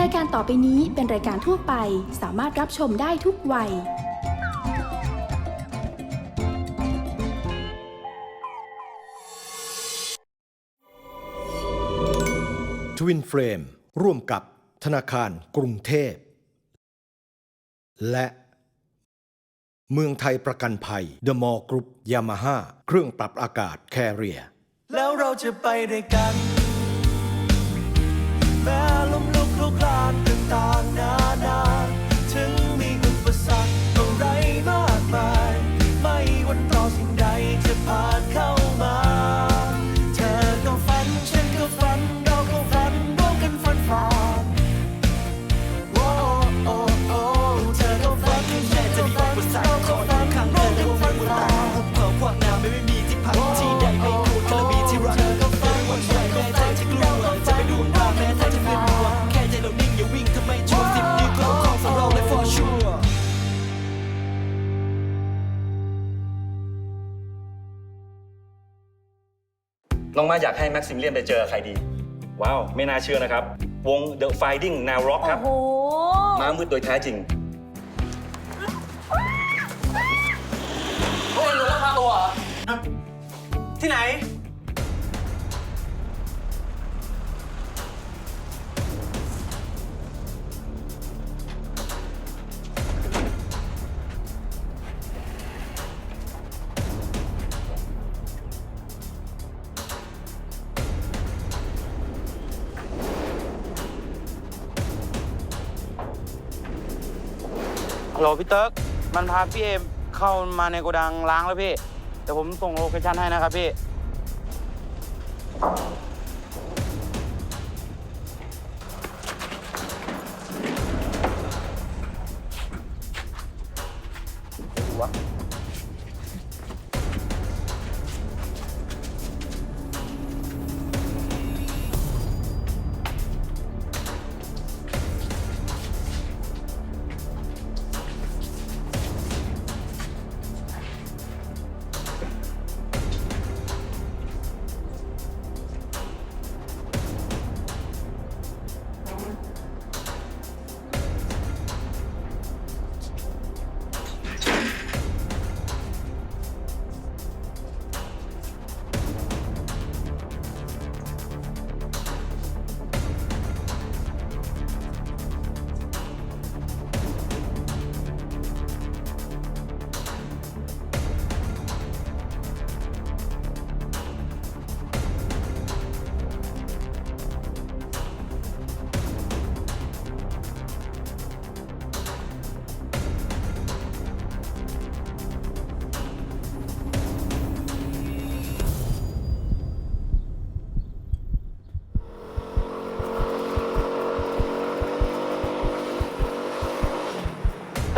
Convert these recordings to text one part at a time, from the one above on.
รายการต่อไปนี้เป็นรายการทั่วไป สามารถรับชมได้ทุกวัย ทวินเฟรมร่วมกับธนาคารกรุงเทพ และ เมืองไทยประกันภัยเดอะมอลล์กรุ๊ปยามาฮ่าเครื่องปรับอากาศแคเรียแล้วเราจะไปด้วยกัน แม้ลมลุกคลุกคลานต่างๆนานา องมาอยากให้แม็กซิมเลียนไปเจอใครดี ว้าว ไม่น่าเชื่อนะครับ วง The Finding Now Rock ครับ โอ้โห ม้ามืดโดยแท้จริง ที่ไหน โหลพี่เติ๊กมันพาพี่เอมเข้ามาในโกดังล้างแล้วพี่ แต่ผมส่งโลเคชั่นให้นะครับพี่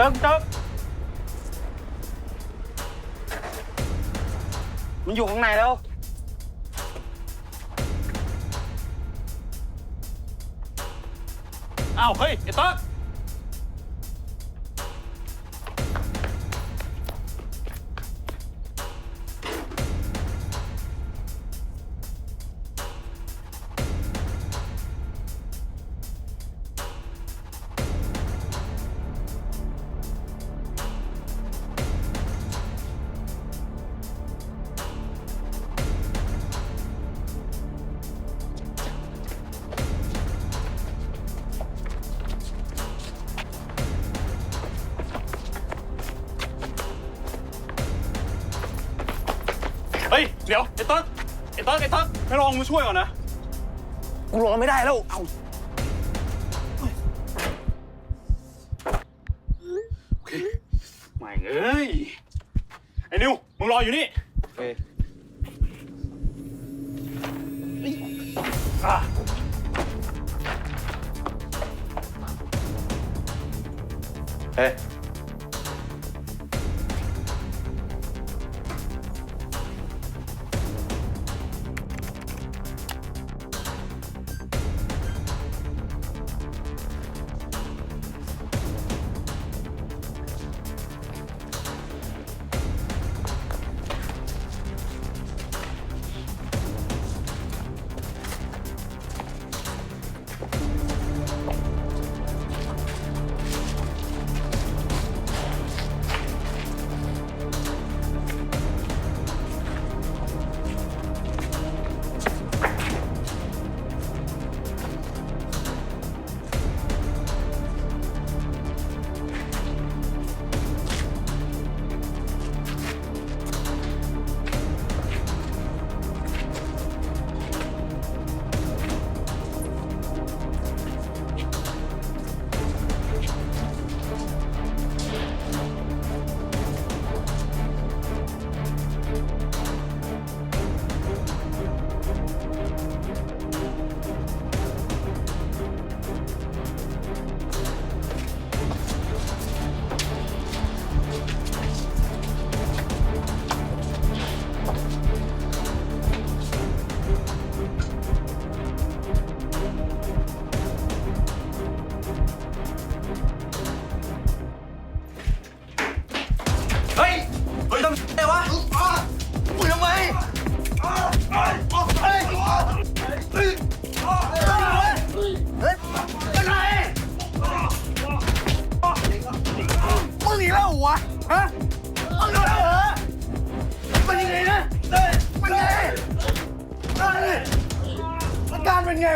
ตึ๊กตึ๊กมันอยู่ข้างในแล้ว เฮ้ยเดี๋ยวไอ้เต๊กไอ้เต๊กไอ้เต๊กให้ลองมาช่วยก่อนนะกูรอไม่ได้แล้ว เอาไม่เอ้ยไอ้นิวมึงรออยู่นี่โอเคอะเฮ้ย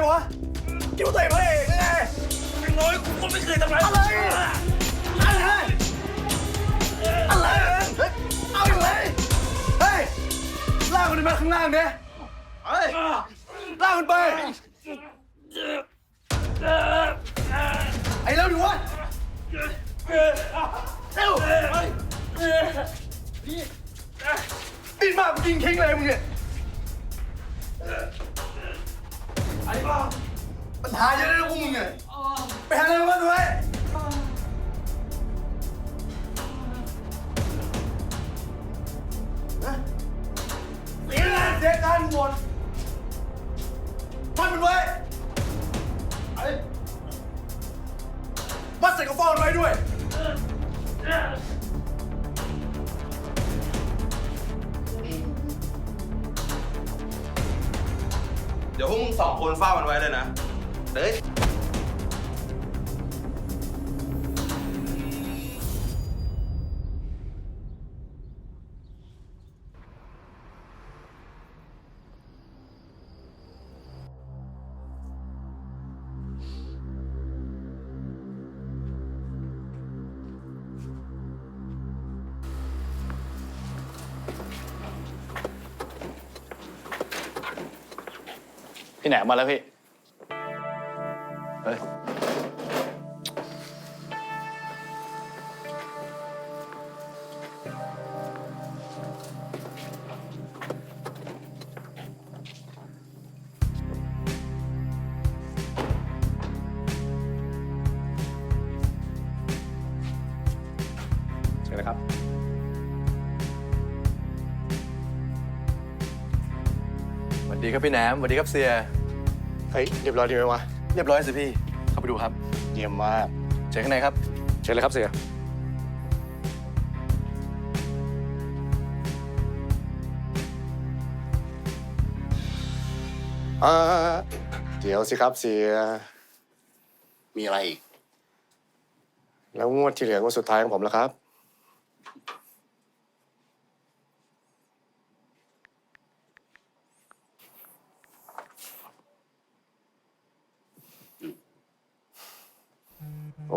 วะคิดว่าตัวเองพระเอกไงน้อยกูก็ไม่เคยทำร้ายอะไรอะไรอะไรเฮ้ยเอาอย่างไรเฮ้ยลากมันมาข้างล่างเนี่ยเฮ้ยลากมันไปไอ้เร็วดิวะเร็วบินมากกูยิงทิ้งเลยมึงเนี่ย ไอ้บ้าปัญหาเยอะเลยพวกมึงเนี่ยไปหาอะไรมาบ้างด้วยนะเสียงานเสียการหมดมันมันไว้ไอ้มัดใส่กระเป๋าไว้ด้วย สองคนเฝ้ามันไว้เลยนะเฮ้ย พี่แหนมมาแล้วพี่ เฮ้ย เชิญเลยครับ สวัสดีครับพี่แหนมสวัสดีครับเสีย เฮ้ยเรียบร้อยดีไหมวะ เรียบร้อยสิพี่ เข้าไปดูครับ เยี่ยมมากเชิญข้างในครับ เชิญเลยครับเสียอ่าเดี๋ยวสิครับเสีย มีอะไรอีก แล้วงวดที่เหลืองวดสุดท้ายของผมแล้วครับ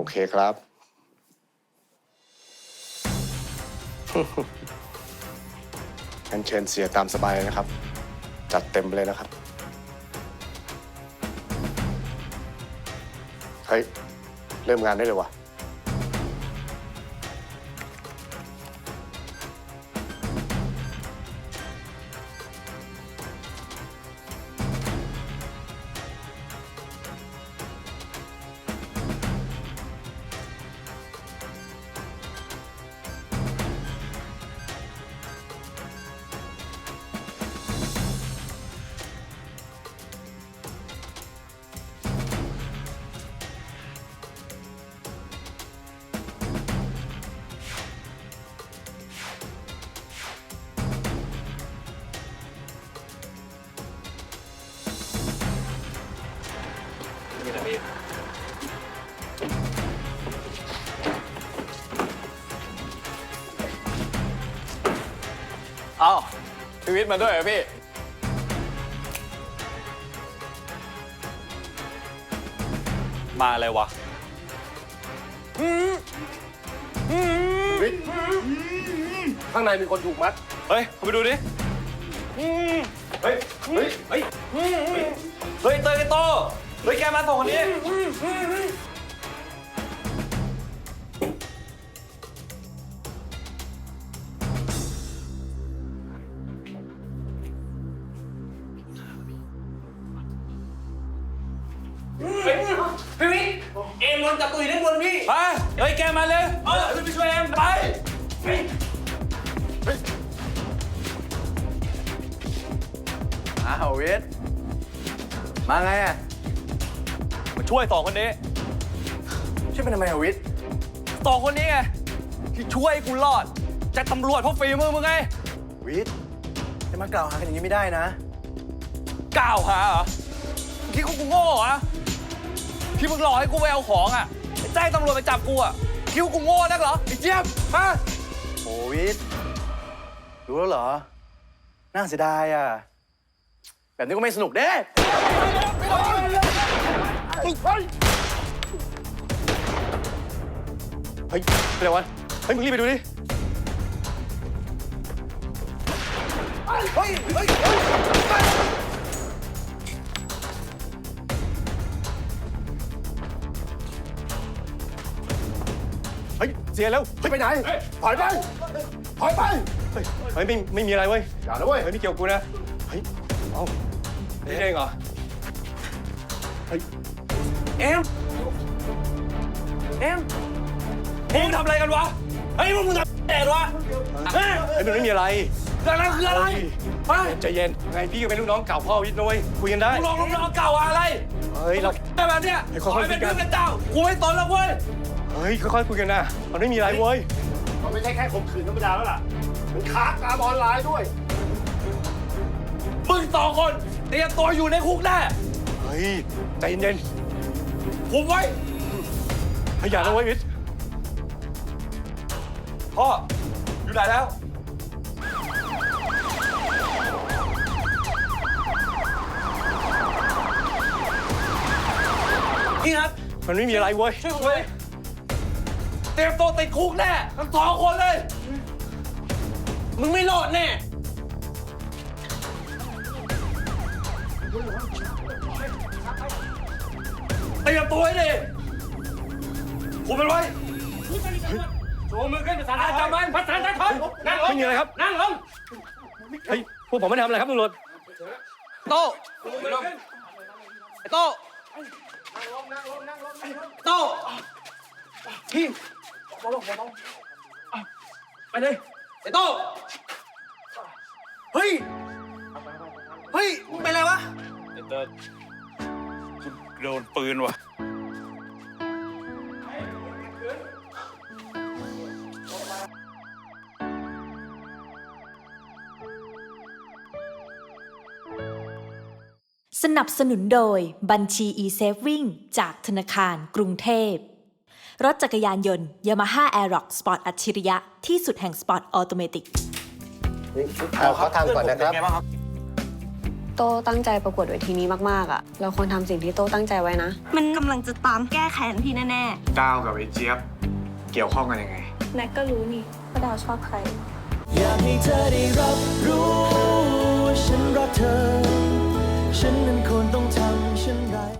อเคครับ งั้นเชิญเสียตามสบายเลยนะครับ จัดเต็มเลยนะครับ เฮ้ย เริ่มงานได้เลยวะ พี่วิทย์มาด้วยเหรอพี่ มาอะไรวะข้างในมีคนถูกมัด เฮ้ยเข้าไปดูดิ เฮ้ย เฮ้ย เฮ้ย เฮ้ยเตยกันโตเฮ้ยแกมาส่งคนนี้ พี่วิทย์เอ็มโดนจับตัวอยู่ด้านบนพี่ ไปเฮ้ยแกมาเลยเออไปช่วยเอ็มไปอ้าววิทย์มาไงอะมาช่วยสองคนนี้ช่วยเป็นทำไมอะวิทย์สองคนนี้ไงที่ช่วยกูรอดจากตำรวจเพราะฝีมือมึงไงวิทย์จะมากล่าวหากันอย่างนี้ไม่ได้นะ กล่าวหาเหรอมึงคิดว่ากูโง่เหรอ ที่มึงหลอกให้กูไปเอาของอะไปแจ้งตำรวจไปจับกูอะคิดว่ากูโง่นักเหรอไอ้เจี๊ยบฮะโอ้วิทย์รู้แล้วเหรอ น่าเสียดายอะไปแบบนี้ก็ไม่สนุกเด้เฮ้ยเป็นไรวะเฮ้ยมึงรีบไปดูดิ เฮ้ยเฮ้ยเฮ้ย เฮ้ยเสียแล้วเฮ้ยไปไหน ถอยไป ถอยไป เฮ้ยเฮ้ยไม่ไม่มีอะไรเว้ยอย่านะเว้ย เฮ้ยไม่เกี่ยวกับกูนะเฮ้ยเอานี่เองเหรอเฮ้ยเอ็มเอ็มพวกมึงทำอะไรกันวะเฮ้ยพวกมึงทำแดดวะเฮ้ยเฮ้ยมันไม่มีอะไรเรื่องนั้นคืออะไรเฮ้ยใจเย็นไงพี่ก็เป็นลูกน้องเก่าพ่อวิทย์นะเว้ยคุยกันได้มึงลองลูกน้องเก่าอะไรเฮ้ยเราแต่แบบเนี้ยให้ขค่ออยๆให้เป็นคุยกันเพื่อนกันเจ้ากูไม่ตนแล้วเว้ย เฮ้ย ค่อยๆคุยกันนะมันไม่มีอะไรเว้ย มันไม่ใช่แค่ข่มขืนธรรมดาแล้วล่ะ มันค้ากามออนไลน์ด้วย มึงสองคนเตรียมตัวอยู่ในคุกแน่เฮ้ย ใจเย็นคุมไว้ๆเฮ้ยอย่านะเว้ยวิทย์พ่อ อยู่ไหนแล้วพี่ครับ มันไม่มีอะไรเว้ย ช่วยผมด้วยเต รียมตัวติดคุกแน่ทั้งสองคนเลย มึงไม่รอดแน่ เตรียมตัวให้ดีคุมมันไว้โชว์มือขึ้นภาษาไทยจับมันภาษาไทยทนนั่งลงไม่มีอะไรครับ นั่งลงเฮ้ยพวกผมไม่ได้ทำอะไรครับตำรวจโต้ไอ้โต้โต้พี่ ไปเลยไอ้โต้เฮ้ย เฮ้ย มึงเป็นไรวะ ไอ้เติร์ดโดนปืนว่ะ สนับสนุนโดยบัญชี e-saving จากธนาคารกรุงเทพ รถจักรยานยนต์ Yamaha Aerox Sport อัจฉริยะ ที่สุดแห่ง Sport Automatic เอาเขาทำก่อนนะครับโตตั้งใจประกวดเวทีนี้มากๆอะ เราควรทำสิ่งที่โตตั้งใจไว้นะ มันกำลังจะตามแก้แค้นพี่แน่ๆดาวกับไอ้เจี๊ยบ เกี่ยวข้องกันยังไงแน็กก็รู้นี่ว่าดาวชอบใคร อยากให้เธอได้รับรู้ฉันรักเธอ ฉันนั้นคนต้อง